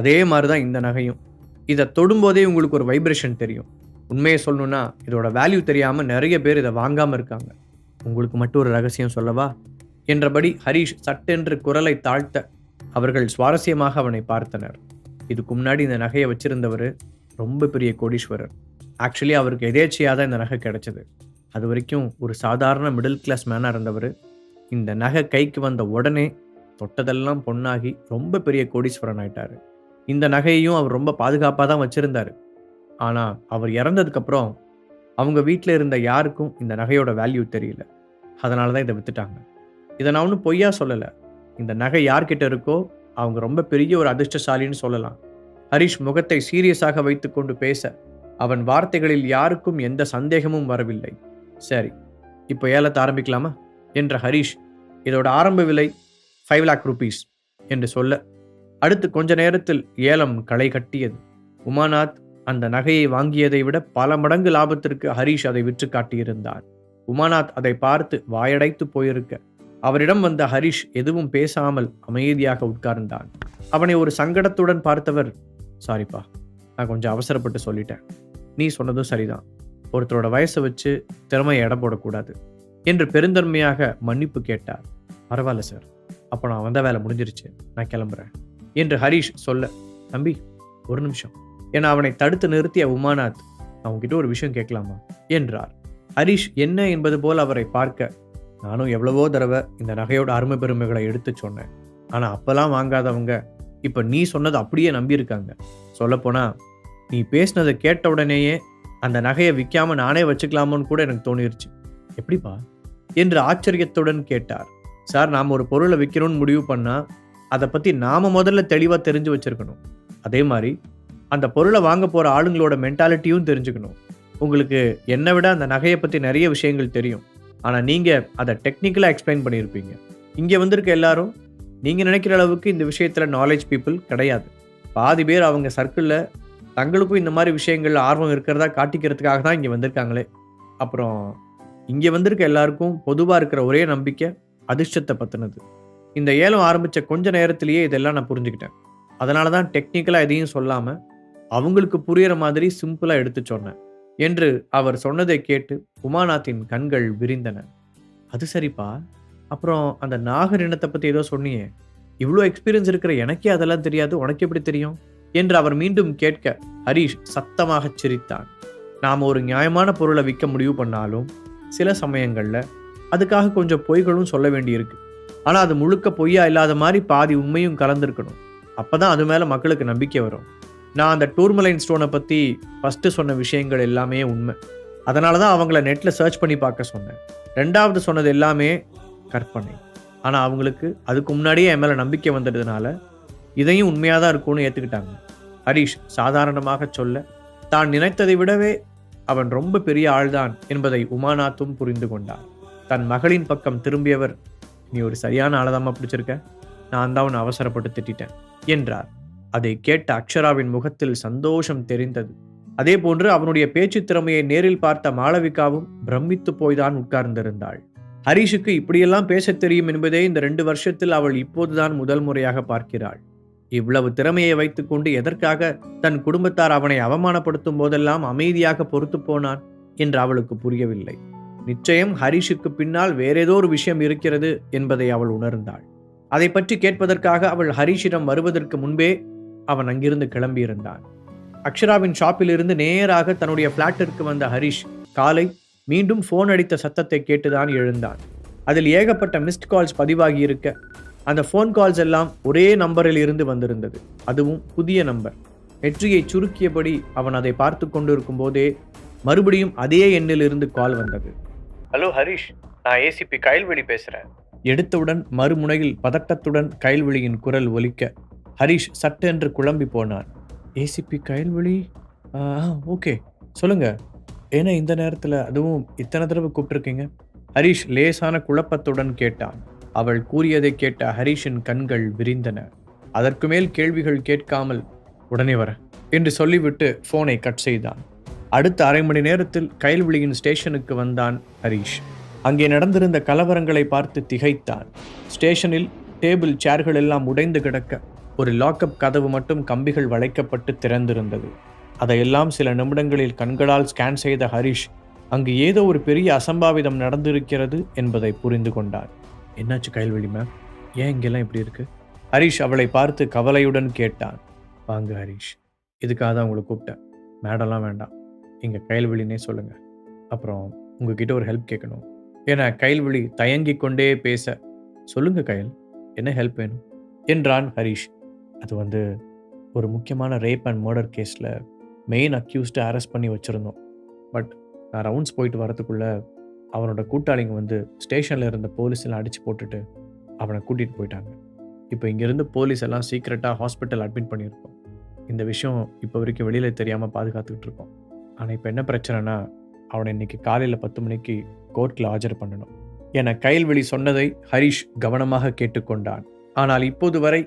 அதே மாதிரி தான் இந்த நகையும். இதை தொடும்போதே உங்களுக்கு ஒரு வைப்ரேஷன் தெரியும். உண்மையை சொல்லணும்னா இதோட வேல்யூ தெரியாமல் நிறைய பேர் இதை வாங்காமல் இருக்காங்க. உங்களுக்கு மட்டும் ஒரு ரகசியம் சொல்லவா? என்றபடி ஹரீஷ் சட்டென்று குரலை தாழ்த்த அவர்கள் சுவாரஸ்யமாக அவனை பார்த்தனர். இதுக்கு முன்னாடி இந்த நகையை வச்சிருந்தவர் ரொம்ப பெரிய கோடீஸ்வரர். ஆக்சுவலி அவருக்கு எதேச்சையாக தான் இந்த நகை கிடைச்சது. அது வரைக்கும் ஒரு சாதாரண மிடில் கிளாஸ் மேனாக இருந்தவர். இந்த நகை கைக்கு வந்த உடனே தொட்டதெல்லாம் பொண்ணாகி ரொம்ப பெரிய கோடீஸ்வரன் ஆயிட்டாரு. இந்த நகையையும் அவர் ரொம்ப பாதுகாப்பாக தான் வச்சுருந்தார். ஆனால் அவர் இறந்ததுக்கப்புறம் அவங்க வீட்டில் இருந்த யாருக்கும் இந்த நகையோட வேல்யூ தெரியல. அதனால தான் இதை வித்துட்டாங்க. இதை நான் ஒன்றும் பொய்யா சொல்லலை. இந்த நகை யார்கிட்ட இருக்கோ அவங்க ரொம்ப பெரிய ஒரு அதிர்ஷ்டசாலின்னு சொல்லலாம். ஹரிஷ் முகத்தை சீரியஸாக வைத்துக்கொண்டு பேச அவன் வார்த்தைகளில் யாருக்கும் எந்த சந்தேகமும் வரவில்லை. சரி இப்போ ஏலத்தை ஆரம்பிக்கலாமா? என்ற ஹரிஷ் இதோட ஆரம்ப விலை ஃபைவ் லேக் ருபீஸ் என்று சொல்ல அடுத்து கொஞ்ச நேரத்தில் ஏலம் களை கட்டியது. உமாநாத் அந்த நகையை வாங்கியதை விட பல மடங்கு லாபத்திற்கு ஹரிஷ் அதை விற்று காட்டியிருந்தான். உமாநாத் அதை பார்த்து வாயடைத்து போயிருக்க. அவரிடம் வந்த ஹரிஷ் எதுவும் பேசாமல் அமைதியாக உட்கார்ந்தான். அவனை ஒரு சங்கடத்துடன் பார்த்தவர் சாரிப்பா நான் கொஞ்சம் அவசரப்பட்டு சொல்லிட்டேன். நீ சொன்னதும் சரிதான். ஒருத்தரோட வயசை வச்சு திறமையை இடம் போடக்கூடாது என்று பெருந்தன்மையாக மன்னிப்பு கேட்டார். பரவாயில்ல சார். அப்போ நான் வந்த வேலை முடிஞ்சிருச்சு. நான் கிளம்புறேன். என்று ஹரிஷ் சொல்ல தம்பி ஒரு நிமிஷம். என அவனை தடுத்து நிறுத்திய உமாநாத் அவங்ககிட்ட ஒரு விஷயம் கேட்கலாமா? என்றார். ஹரிஷ் என்ன என்பது போல் அவரை பார்க்க நானும் எவ்வளவோ தடவை இந்த நகையோட அருமை பெருமைகளை எடுத்து சொன்னேன். ஆனால் அப்போல்லாம் வாங்காதவங்க இப்போ நீ சொன்னதை அப்படியே நம்பியிருக்காங்க. சொல்லப்போனால் நீ பேசினதை கேட்ட உடனேயே அந்த நகையை விற்காம நானே வச்சுக்கலாமோன்னு கூட எனக்கு தோணிருச்சு. எப்படிப்பா? என்று ஆச்சரியத்துடன் கேட்டார். சார் நாம் ஒரு பொருளை விற்கிறோம்னு முடிவு பண்ணால் அதை பற்றி நாம் முதல்ல தெளிவாக தெரிஞ்சு வச்சுருக்கணும். அதே மாதிரி அந்த பொருளை வாங்க போகிற ஆளுங்களோட மென்டாலிட்டியும் தெரிஞ்சுக்கணும். உங்களுக்கு என்னை விட அந்த நகையை பற்றி நிறைய விஷயங்கள் தெரியும். ஆனால் நீங்கள் அதை டெக்னிக்கலாக எக்ஸ்பிளைன் பண்ணியிருப்பீங்க. இங்கே வந்திருக்க எல்லாரும் நீங்கள் நினைக்கிற அளவுக்கு இந்த விஷயத்தில் நாலேஜ் பீப்புள் கிடையாது. பாதி பேர் அவங்க சர்க்கிளில் தங்களுக்கும் இந்த மாதிரி விஷயங்கள்ல ஆர்வம் இருக்கிறதா காட்டிக்கிறதுக்காக தான் இங்கே வந்திருக்காங்களே. அப்புறம் இங்கே வந்திருக்க எல்லாருக்கும் பொதுவாக இருக்கிற ஒரே நம்பிக்கை அதிர்ஷ்டத்தை பற்றினது இந்த ஏலம் ஆரம்பித்த கொஞ்ச நேரத்திலேயே இதெல்லாம் நான் புரிஞ்சுக்கிட்டேன். அதனால தான் டெக்னிக்கலாக எதையும் சொல்லாமல் அவங்களுக்கு புரியிற மாதிரி சிம்பிளாக எடுத்து சொன்னேன் என்று அவர் சொன்னதை கேட்டு உமாநாத்தின் கண்கள் விரிந்தன. அது சரிப்பா. அப்புறம் அந்த நாகர் இனத்தை பற்றி ஏதோ சொன்னியே. இவ்வளோ எக்ஸ்பீரியன்ஸ் இருக்கிற எனக்கே அதெல்லாம் தெரியாது. உனக்கு எப்படி தெரியும்? என்று அவர் மீண்டும் கேட்க ஹரீஷ் சத்தமாக சிரித்தான். நாம் ஒரு நியாயமான பொருளை விற்க முடிவு பண்ணாலும் சில சமயங்களில் அதுக்காக கொஞ்சம் பொய்களும் சொல்ல வேண்டியிருக்கு. ஆனால் அது முழுக்க பொய்யா இல்லாத மாதிரி பாதி உண்மையும் கலந்துருக்கணும். அப்போ தான் அது மேலே மக்களுக்கு நம்பிக்கை வரும். நான் அந்த டூர்மலைன் ஸ்டோனை பற்றி ஃபஸ்ட்டு சொன்ன விஷயங்கள் எல்லாமே உண்மை. அதனால தான் அவங்கள நெட்டில் சர்ச் பண்ணி பார்க்க சொன்னேன். ரெண்டாவது சொன்னது எல்லாமே கற்பனை. ஆனால் அவங்களுக்கு அதுக்கு முன்னாடியே என் மேலே நம்பிக்கை வந்ததுனால இதையும் உண்மையாக தான் இருக்கும்னு ஏற்றுக்கிட்டாங்க ஹரீஷ் சாதாரணமாக சொல்ல தான் நினைத்ததை விடவே அவன் ரொம்ப பெரிய ஆள்தான் என்பதை உமாநாத்தும் புரிந்து கொண்டார் தன் மகளின் பக்கம் திரும்பியவர் நீ ஒரு சரியான ஆளதாமா பிடிச்சிருக்க. நான் தான் உன்னை அவசரப்பட்டு திட்டிட்டேன் என்றார். அதை கேட்ட அக்ஷராவின் முகத்தில் சந்தோஷம் தெரிந்தது. அதே போன்று அவனுடைய பேச்சு திறமையை நேரில் பார்த்த மாளவிகாவும் பிரமித்து போய்தான் உட்கார்ந்திருந்தாள். ஹரிஷுக்கு இப்படியெல்லாம் பேசத் தெரியும் என்பதே இந்த ரெண்டு வருஷத்தில் அவள் இப்போதுதான் முதல் முறையாக பார்க்கிறாள். இவ்வளவு திறமையை வைத்துக்கொண்டு எதற்காக தன் குடும்பத்தார் அவனை அவமானப்படுத்தும் போதெல்லாம் அமைதியாக பொறுத்து போனான் என்று அவளுக்கு புரியவில்லை. நிச்சயம் ஹரிஷுக்கு பின்னால் வேறேதோ ஒரு விஷயம் இருக்கிறது என்பதை அவள் உணர்ந்தாள். அதை பற்றி கேட்பதற்காக அவள் ஹரிஷிடம் வருவதற்கு முன்பே அவன் அங்கிருந்து கிளம்பியிருந்தான். அக்ஷராவின் ஷாப்பிலிருந்து நேராக தன்னுடைய பிளாட்டிற்கு வந்த ஹரிஷ் காலை மீண்டும் ஃபோன் அடித்த சத்தத்தை கேட்டுதான் எழுந்தான். அதில் ஏகப்பட்ட மிஸ்ட் கால்ஸ் பதிவாகி இருக்க அந்த ஃபோன் கால்ஸ் எல்லாம் ஒரே நம்பரில் இருந்து வந்திருந்தது. அதுவும் புதிய நம்பர். நெற்றியை சுருக்கியபடி அவன் அதை பார்த்து கொண்டிருக்கும் போதே மறுபடியும் அதே எண்ணில் இருந்து கால் வந்தது. ஹலோ ஹரிஷ் நான் ஏசிபி கயல்வெளி பேசுகிறேன் எடுத்தவுடன் மறுமுனையில் பதட்டத்துடன் கயல்வெளியின் குரல் ஒலிக்க ஹரிஷ் சட்டென்று குழம்பி போனான் ஏசிபி கயல்வெளி ஓகே. சொல்லுங்க. ஏன்னா இந்த நேரத்தில் அதுவும் இத்தனை தடவை கூப்பிட்டுருக்கீங்க? ஹரிஷ் லேசான குழப்பத்துடன் கேட்டான். அவள் கூறியதை கேட்ட ஹரிஷின் கண்கள் விரிந்தன. அதற்கு மேல் கேள்விகள் கேட்காமல் உடனே வர என்று சொல்லிவிட்டு ஃபோனை கட் செய்தான். அடுத்த அரை மணி நேரத்தில் கயல்விழியின் ஸ்டேஷனுக்கு வந்தான் ஹரிஷ். அங்கே நடந்திருந்த கலவரங்களை பார்த்து திகைத்தான். ஸ்டேஷனில் டேபிள் சேர்கள் எல்லாம் உடைந்து கிடக்க ஒரு லாக்அப் கதவு மட்டும் கம்பிகள் வளைக்கப்பட்டு திறந்திருந்தது. அதையெல்லாம் சில நிமிடங்களில் கண்களால் ஸ்கேன் செய்த ஹரிஷ் அங்கு ஏதோ ஒரு பெரிய அசம்பாவிதம் நடந்திருக்கிறது என்பதை புரிந்து கொண்டார் என்னாச்சு கைல்வெளி மேம் ஏன் இங்கெல்லாம் இப்படி இருக்கு? ஹரிஷ் அவளை பார்த்து கவலையுடன் கேட்டான். வாங்க ஹரிஷ் இதுக்காக தான் உங்களை கூப்பிட்டேன். மேடம்லாம் வேண்டாம். எங்கள் கைல்வெளினே சொல்லுங்கள் அப்புறம் உங்ககிட்ட ஒரு ஹெல்ப் கேட்கணும் என கைல்வெளி தயங்கி கொண்டே பேச சொல்லுங்கள் கையல் என்ன ஹெல்ப் வேணும்? என்றான் ஹரிஷ். அது வந்து ஒரு முக்கியமான ரேப் அண்ட் மர்டர் கேஸில் மெயின் அக்யூஸ்டை அரெஸ்ட் பண்ணி வச்சுருந்தோம். பட் நான் ரவுண்ட்ஸ் போயிட்டு வரதுக்குள்ளே அவனோட கூட்டாளிங்க வந்து ஸ்டேஷனில் இருந்த போலீஸ் எல்லாம் அடித்து போட்டுட்டு அவனை கூட்டிகிட்டு போயிட்டாங்க. இப்போ இங்கேருந்து போலீஸ் எல்லாம் சீக்கிரட்டாக ஹாஸ்பிட்டல் அட்மிட் பண்ணியிருக்கோம். இந்த விஷயம் இப்போ வரைக்கும் வெளியில் தெரியாமல் பாதுகாத்துக்கிட்டு இருக்கோம். ஆனால் இப்போ என்ன பிரச்சனைனா அவனை இன்னைக்கு காலையில் பத்து மணிக்கு கோர்ட்டில் ஆஜர் பண்ணணும். என கைல்வெளி சொன்னதை ஹரிஷ் கவனமாக கேட்டுக்கொண்டான். ஆனால் இப்போது வரை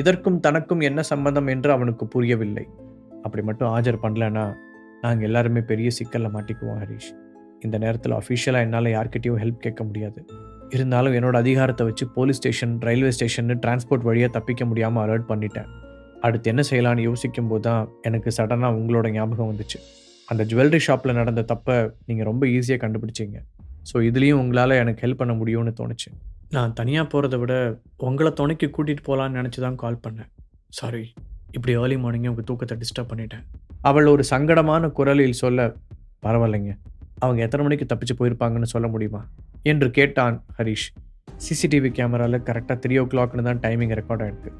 இதற்கும் தனக்கும் என்ன சம்பந்தம் என்று அவனுக்கு புரியவில்லை. அப்படி மட்டும் ஆஜர் பண்ணலன்னா நாங்கள் எல்லாருமே பெரிய சிக்கலில் மாட்டிக்குவோம் ஹரிஷ். இந்த நேரத்தில் அஃபிஷியலாக என்னால் யார்கிட்டயும் ஹெல்ப் கேட்க முடியாது. இருந்தாலும் என்னோட அதிகாரத்தை வச்சு police station railway station transport வழியாக தப்பிக்க முடியாமல் அலர்ட் பண்ணிட்டேன். அடுத்து என்ன செய்யலான்னு யோசிக்கும் போது தான் எனக்கு சடனாக உங்களோட ஞாபகம் வந்துச்சு. அந்த ஜுவல்லரி ஷாப்பில் நடந்த தப்பை நீங்கள் ரொம்ப ஈஸியாக கண்டுபிடிச்சிங்க. ஸோ இதுலேயும் உங்களால் எனக்கு ஹெல்ப் பண்ண முடியும்னு தோணுச்சு. நான் தனியாக போகிறத விட உங்களை துணைக்கு கூட்டிகிட்டு போகலான்னு நினச்சி தான் கால் பண்ணேன். சாரி இப்படி ஏர்லி மார்னிங்கே உங்கள் தூக்கத்தை டிஸ்டர்ப் பண்ணிட்டேன். அவள் ஒரு சங்கடமான குரலில் சொல்ல பரவாயில்லைங்க அவங்க எத்தனை மணிக்கு தப்பிச்சு போயிருப்பாங்கன்னு சொல்ல முடியுமா? என்று கேட்டான் ஹரிஷ். சிசிடிவி கேமராவில் கரெக்டாக த்ரீ ஓ கிளாக்னு தான் டைமிங் ரெக்கார்ட் ஆயிருக்கு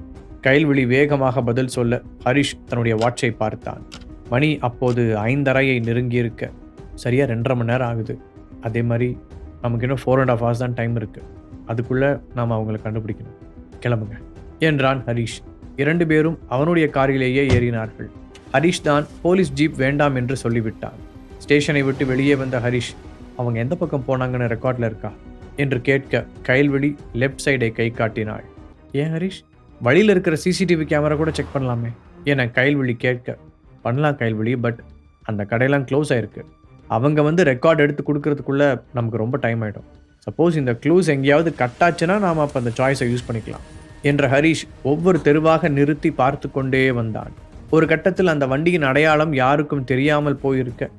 கைல்விழி வேகமாக பதில் சொல்ல ஹரிஷ் தன்னுடைய வாட்சை பார்த்தான். மணி அப்போது ஐந்தரையை நெருங்கியிருக்க. சரியாக ரெண்டரை மணி நேரம் ஆகுது. அதே மாதிரி நமக்கு இன்னும் ஃபோர் அண்ட் ஆஃப் ஹவர்ஸ் தான் டைம் இருக்குது அதுக்குள்ளே நாம் அவங்களை கண்டுபிடிக்கணும். கிளம்புங்க. என்றான் ஹரிஷ். இரண்டு பேரும் அவனுடைய காரிலேயே ஏறினார்கள். ஹரிஷ் தான் போலீஸ் ஜீப் வேண்டாம் என்று சொல்லிவிட்டான். ஸ்டேஷனை விட்டு வெளியே வந்த ஹரிஷ் அவங்க எந்த பக்கம் போனாங்கன்னு ரெக்கார்டில் இருக்கா? என்று கேட்க கைல்வெளி லெஃப்ட் சைடை கை காட்டினாள். ஏன் ஹரிஷ்? வழியில் இருக்கிற சிசிடிவி கேமரா கூட செக் பண்ணலாமே என கைல்வெளி கேட்க பண்ணலாம் கைல்வெளி பட் அந்த கடையெல்லாம் க்ளோஸ் ஆயிருக்கு. அவங்க வந்து ரெக்கார்ட் எடுத்து கொடுக்கறதுக்குள்ள நமக்கு ரொம்ப டைம் ஆகிடும் சப்போஸ் இந்த க்ளூஸ் எங்கேயாவது கட்டாச்சுன்னா நாம் அப்போ அந்த சாய்ஸை யூஸ் பண்ணிக்கலாம் என்ற ஹரிஷ் ஒவ்வொரு தெருவாக நிறுத்தி பார்த்து கொண்டே வந்தான். ஒரு கட்டத்தில் அந்த வண்டியின் அடையாளம் யாருக்கும் தெரியாமல் போயிருக்க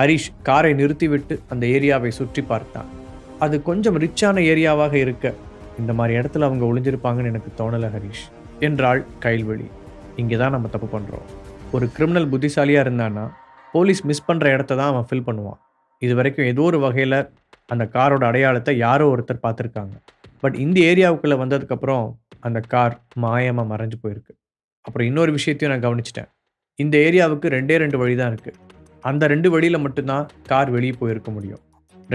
ஹரிஷ் காரை நிறுத்திவிட்டு அந்த ஏரியாவை சுற்றி பார்த்தான். அது கொஞ்சம் ரிச்சான ஏரியாவாக இருக்க இந்த மாதிரி இடத்துல அவங்க ஒளிஞ்சிருப்பாங்கன்னு எனக்கு தோணலை ஹரிஷ் என்றாள் கைல்வெளி இங்கே தான் நம்ம தப்பு பண்ணுறோம் ஒரு கிரிமினல் புத்திசாலியாக இருந்தான்னா போலீஸ் மிஸ் பண்ணுற இடத்த தான் அவன் ஃபில் பண்ணுவான். இது வரைக்கும் ஏதோ ஒரு வகையில் அந்த காரோட அடையாளத்தை யாரோ ஒருத்தர் பார்த்துருக்காங்க. பட் இந்த ஏரியாவுக்குள்ளே வந்ததுக்கப்புறம் அந்த கார் மாயமாக மறைஞ்சு போயிருக்கு. அப்புறம் இன்னொரு விஷயத்தையும் நான் கவனிச்சிட்டேன். இந்த ஏரியாவுக்கு ரெண்டே ரெண்டு வழி தான் இருக்குது அந்த ரெண்டு வழியில் மட்டும்தான் கார் வெளியே போயிருக்க முடியும்.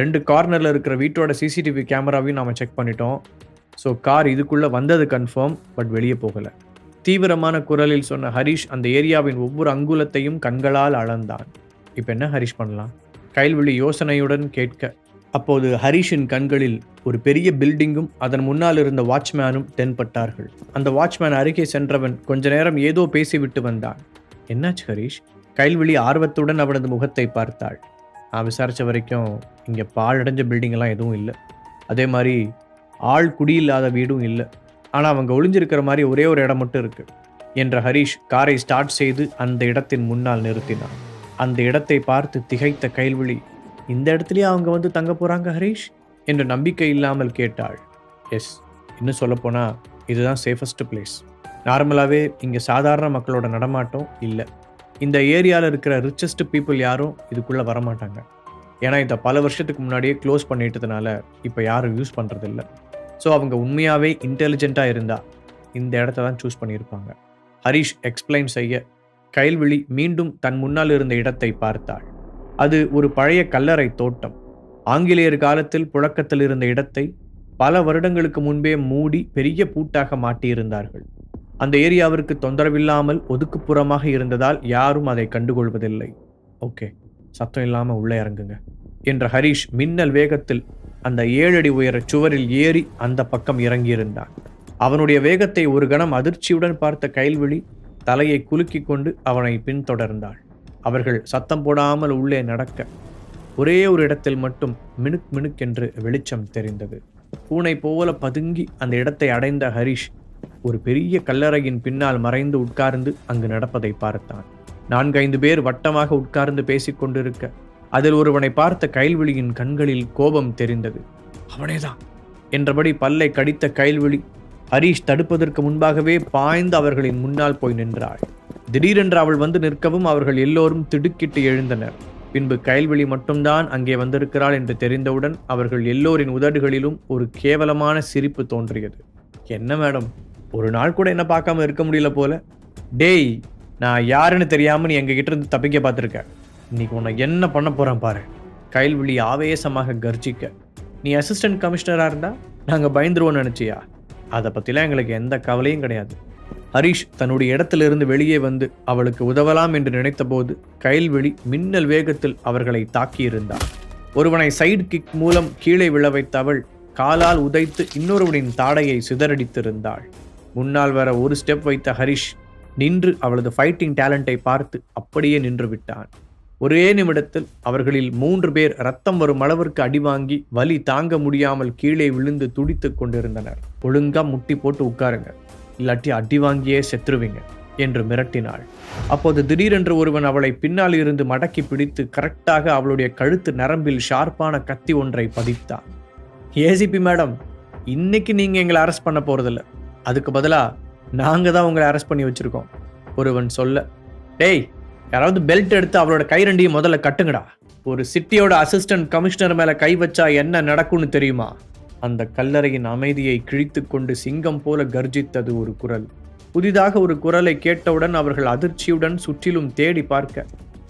ரெண்டு கார்னரில் இருக்கிற வீட்டோட சிசிடிவி கேமராவையும் நாம் செக் பண்ணிட்டோம். ஸோ கார் இதுக்குள்ளே வந்தது கன்ஃபார்ம் பட் வெளியே போகலை. தீவிரமான குரலில் சொன்ன ஹரிஷ் அந்த ஏரியாவின் ஒவ்வொரு அங்குலத்தையும் கண்களால் அளந்தான். இப்போ என்ன ஹரிஷ் பண்ணலாம்? கைல்விழி யோசனையுடன் கேட்க அப்போது ஹரிஷின் கண்களில் ஒரு பெரிய பில்டிங்கும் அதன் முன்னால் இருந்த வாட்ச்மேனும் தென்பட்டார்கள். அந்த வாட்ச்மேன் அருகே சென்றவன் கொஞ்ச நேரம் ஏதோ பேசிவிட்டு வந்தான். என்னாச்சு ஹரிஷ்? கைல்வெளி ஆர்வத்துடன் அவனது முகத்தை பார்த்தாள். நான் விசாரித்த வரைக்கும் இங்கே பாழடைஞ்ச பில்டிங்கெல்லாம் எதுவும் இல்லை. அதே மாதிரி ஆள் குடியில்லாத வீடும் இல்லை. ஆனால் அவங்க ஒளிஞ்சிருக்கிற மாதிரி ஒரே ஒரு இடம் மட்டும் இருக்கு. என்ற ஹரீஷ் காரை ஸ்டார்ட் செய்து அந்த இடத்தின் முன்னால் நிறுத்தினான். அந்த இடத்தை பார்த்து திகைத்த கைல்விழி இந்த இடத்துலயே அவங்க வந்து தங்க போறாங்க ஹரீஷ்? என்று நம்பிக்கை இல்லாமல் கேட்டாள். எஸ் இன்னும் சொல்லப்போனால் இதுதான் சேஃபஸ்ட் பிளேஸ் நார்மலாகவே இங்கே சாதாரண மக்களோட நடமாட்டம் இல்லை. இந்த ஏரியாவில் இருக்கிற ரிச்சஸ்ட் பீப்புள் யாரும் இதுக்குள்ளே வரமாட்டாங்க. ஏன்னா இதை பல வருஷத்துக்கு முன்னாடியே க்ளோஸ் பண்ணிட்டதுனால இப்போ யாரும் யூஸ் பண்ணுறதில்ல ஸோ அவங்க உண்மையாகவே இன்டெலிஜென்ட்டாக இருந்தால் இந்த இடத்த தான் சூஸ் பண்ணியிருப்பாங்க. ஹரிஷ் எக்ஸ்பிளைன் செய்ய கைல்விழி மீண்டும் தன் முன்னால் இருந்த இடத்தை பார்த்தாள். அது ஒரு பழைய கல்லறை தோட்டம். ஆங்கிலேயர் காலத்தில் புழக்கத்தில் இருந்த இடத்தை பல வருடங்களுக்கு முன்பே மூடி பெரிய பூட்டாக மாட்டியிருந்தார்கள். அந்த ஏரியாவிற்கு தொந்தரவில்லாமல் ஒதுக்குப்புறமாக இருந்ததால் யாரும் அதை கண்டுகொள்வதில்லை. ஓகே சத்தம் இல்லாமல் உள்ளே இறங்குங்க. என்ற ஹரிஷ் மின்னல் வேகத்தில் அந்த ஏழடி உயர சுவரில் ஏறி அந்த பக்கம் இறங்கியிருந்தான். அவனுடைய வேகத்தை ஒரு கணம் அதிர்ச்சியுடன் பார்த்த கைல்விழி தலையை குலுக்கி கொண்டு அவனை பின்தொடர்ந்தாள். அவர்கள் சத்தம் போடாமல் உள்ளே நடக்க ஒரே ஒரு இடத்தில் மட்டும் மினுக் மினுக் என்று வெளிச்சம் தெரிந்தது. பூனை போல பதுங்கி அந்த இடத்தை அடைந்த ஹரிஷ் ஒரு பெரிய கல்லறையின் பின்னால் மறைந்து உட்கார்ந்து அங்கு நடப்பதை பார்த்தான். நான்கைந்து பேர் வட்டமாக உட்கார்ந்து பேசிக் கொண்டிருக்க அதில் ஒருவனை பார்த்த கைல்விழியின் கண்களில் கோபம் தெரிந்தது. அவனேதான் என்றபடி பல்லை கடித்த கைல்விழி ஹரீஷ் தடுப்பதற்கு முன்பாகவே பாய்ந்து அவர்களின் முன்னால் போய் நின்றாள். திடீரென்று அவள் வந்து நிற்கவும் அவர்கள் எல்லோரும் திடுக்கிட்டு எழுந்தனர். பின்பு கைல்விழி மட்டும்தான் அங்கே வந்திருக்கிறாள் என்று தெரிந்தவுடன் அவர்கள் எல்லோரின் உதடுகளிலும் ஒரு கேவலமான சிரிப்பு தோன்றியது. என்ன மேடம் ஒரு நாள் கூட என்ன பார்க்காம இருக்க முடியல போல? டேய் நான் யாருன்னு தெரியாம நீ எங்ககிட்ட இருந்து தப்பிக்க பார்த்துருக்கேன் இன்னைக்கு உன்னை என்ன பண்ண போகிறேன் பாரு. கைல்விழி ஆவேசமாக கர்ஜிக்க. நீ அசிஸ்டன்ட் கமிஷனராக இருந்தா நாங்கள் பயந்துருவோம்னு நினச்சியா? அதை பற்றிலாம் எங்களுக்கு எந்த கவலையும் கிடையாது. ஹரிஷ் தன்னுடைய இடத்திலிருந்து வெளியே வந்து அவளுக்கு உதவலாம் என்று நினைத்தபோது கைல்வெளி மின்னல் வேகத்தில் அவர்களை தாக்கியிருந்தார் ஒருவனை சைடு கிக் மூலம் கீழே விழ வைத்த அவள் காலால் உதைத்து இன்னொருவனின் தாடையை சிதறடித்திருந்தாள். முன்னால் வர ஒரு ஸ்டெப் வைத்த ஹரிஷ் நின்று அவளது ஃபைட்டிங் டேலண்டை பார்த்து அப்படியே நின்று விட்டான். ஒரே நிமிடத்தில் அவர்களில் மூன்று பேர் ரத்தம் வரும் அளவிற்கு அடி வாங்கி வலி தாங்க முடியாமல் கீழே விழுந்து துடித்துக் கொண்டிருந்தனர். ஒழுங்கா முட்டி போட்டு உட்காருங்க. இல்லாட்டி அடி வாங்கியே செத்துருவீங்க என்று மிரட்டினாள். அப்போது திடீரென்று ஒருவன் அவளை பின்னால் இருந்து மடக்கி பிடித்து கரெக்டாக அவளுடைய கழுத்து நரம்பில் ஷார்ப்பான கத்தி ஒன்றை பதித்தான். ஏசிபி மேடம் இன்னைக்கு நீங்க எங்களை அரெஸ்ட் பண்ண போறதில்ல. அதுக்கு பதிலாக நாங்க தான் உங்களை அரெஸ்ட் பண்ணி வச்சிருக்கோம் ஒருவன் சொல்ல டேய் யாராவது பெல்ட் எடுத்து அவளோட கை ரெண்டையும் முதல்ல கட்டுங்கடா. ஒரு சிட்டியோட அசிஸ்டன்ட் கமிஷனர் மேல கை வச்சா என்ன நடக்கும்னு தெரியுமா? அந்த கல்லறையின் அமைதியை கிழித்து கொண்டு சிங்கம் போல கர்ஜித்தது ஒரு குரல். புதிதாக ஒரு குரலை கேட்டவுடன் அவர்கள் அதிர்ச்சியுடன் சுற்றிலும் தேடி பார்க்க.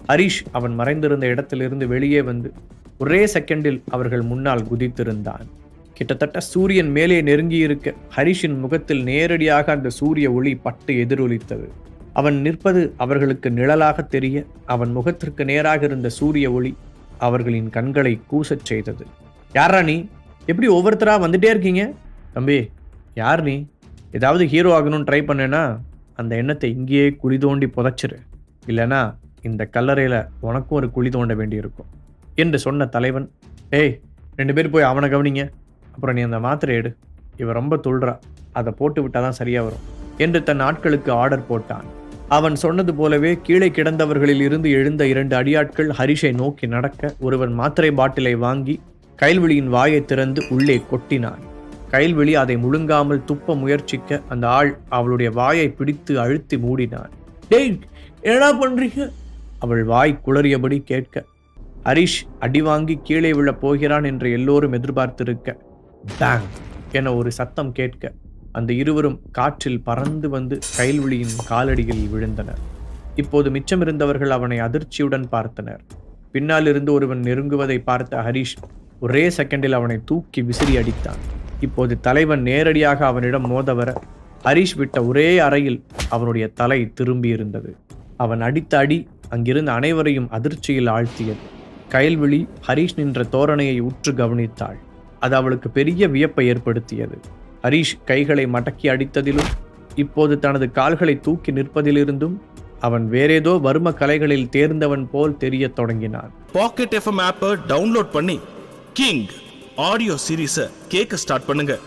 ஹரிஷ் அவன் மறைந்திருந்த இடத்திலிருந்து வெளியே வந்து ஒரே செகண்டில் அவர்கள் முன்னால் குதித்திருந்தான். கிட்டத்தட்ட சூரியன் மேலே நெருங்கியிருக்க ஹரிஷின் முகத்தில் நேரடியாக அந்த சூரிய ஒளி பட்டு எதிரொலித்தது. அவன் நிற்பது அவர்களுக்கு நிழலாக தெரிய அவன் முகத்திற்கு நேராக இருந்த சூரிய ஒளி அவர்களின் கண்களை கூசச் செய்தது. யாரா நீ? எப்படி ஒவ்வொருத்தராக வந்துட்டே இருக்கீங்க? தம்பி யார் நீ? ஏதாவது ஹீரோ ஆகணும்னு ட்ரை பண்ணேன்னா அந்த எண்ணத்தை இங்கேயே குழி தோண்டி புதைச்சிரு. இல்லைனா இந்த கல்லறையில் உனக்கும் ஒரு குழி தோண்ட வேண்டியிருக்கும் என்று சொன்ன தலைவன் ஏய் ரெண்டு பேர் போய் அவனை கவனிங்க. அப்புறம் நீ அந்த மாத்திரை எடு. இவன் ரொம்ப துள்றா. அதை போட்டு விட்டாதான் சரியாக வரும் என்று தன் ஆட்களுக்கு ஆர்டர் போட்டான். அவன் சொன்னது போலவே கீழே கிடந்தவர்களில் இருந்து எழுந்த இரண்டு அடியாட்கள் ஹரிஷை நோக்கி நடக்க ஒருவன் மாத்திரை பாட்டிலை வாங்கி கைல்விழியின் வாயை திறந்து உள்ளே கொட்டினான். கைல்விழி அதை முழுங்காமல் துப்ப முயற்சிக்க அந்த ஆள் அவளுடைய வாயை பிடித்து அழுத்தி மூடினான். டேய் என்னடா பண்றீங்க? அவள் வாய் குளறியபடி கேட்க. ஹரிஷ் அடி வாங்கி கீழே விழப் போகிறான் என்று எல்லோரும் எதிர்பார்த்திருக்க. பேங் என ஒரு சத்தம் கேட்க. அந்த இருவரும் காற்றில் பறந்து வந்து கைல்விழியின் காலடியில் விழுந்தனர். இப்போது மிச்சமிருந்தவர்கள் அவனை அதிர்ச்சியுடன் பார்த்தனர். பின்னால் இருந்து ஒருவன் நெருங்குவதை பார்த்த ஹரிஷ் ஒரே செகண்டில் அவனை தூக்கி விசிறி அடித்தான். இப்போது தலைவன் நேரடியாக அவனிடம் மோத வர ஹரிஷ் விட்ட ஒரே அறையில் அவனுடைய தலை திரும்பியிருந்தது. அவன் அடித்த அடி அங்கிருந்த அனைவரையும் அதிர்ச்சியில் ஆழ்த்தியது. கயல்விழி ஹரிஷ் நின்ற தோரணையை உற்று கவனித்தாள். அது அவளுக்கு பெரிய வியப்பை ஏற்படுத்தியது. ஹரிஷ் கைகளை மடக்கி அடித்ததிலும் இப்போது தனது கால்களை தூக்கி நிற்பதிலிருந்தும் அவன் வேறேதோ வர்ம கலைகளில் தேர்ந்தவன் போல் தெரியத் தொடங்கினான். பாக்கெட் எஃப்எம் ஆப்பை டவுன்லோட் பண்ணி கிங் ஆடியோ சீரீஸை கேட்க ஸ்டார்ட் பண்ணுங்க.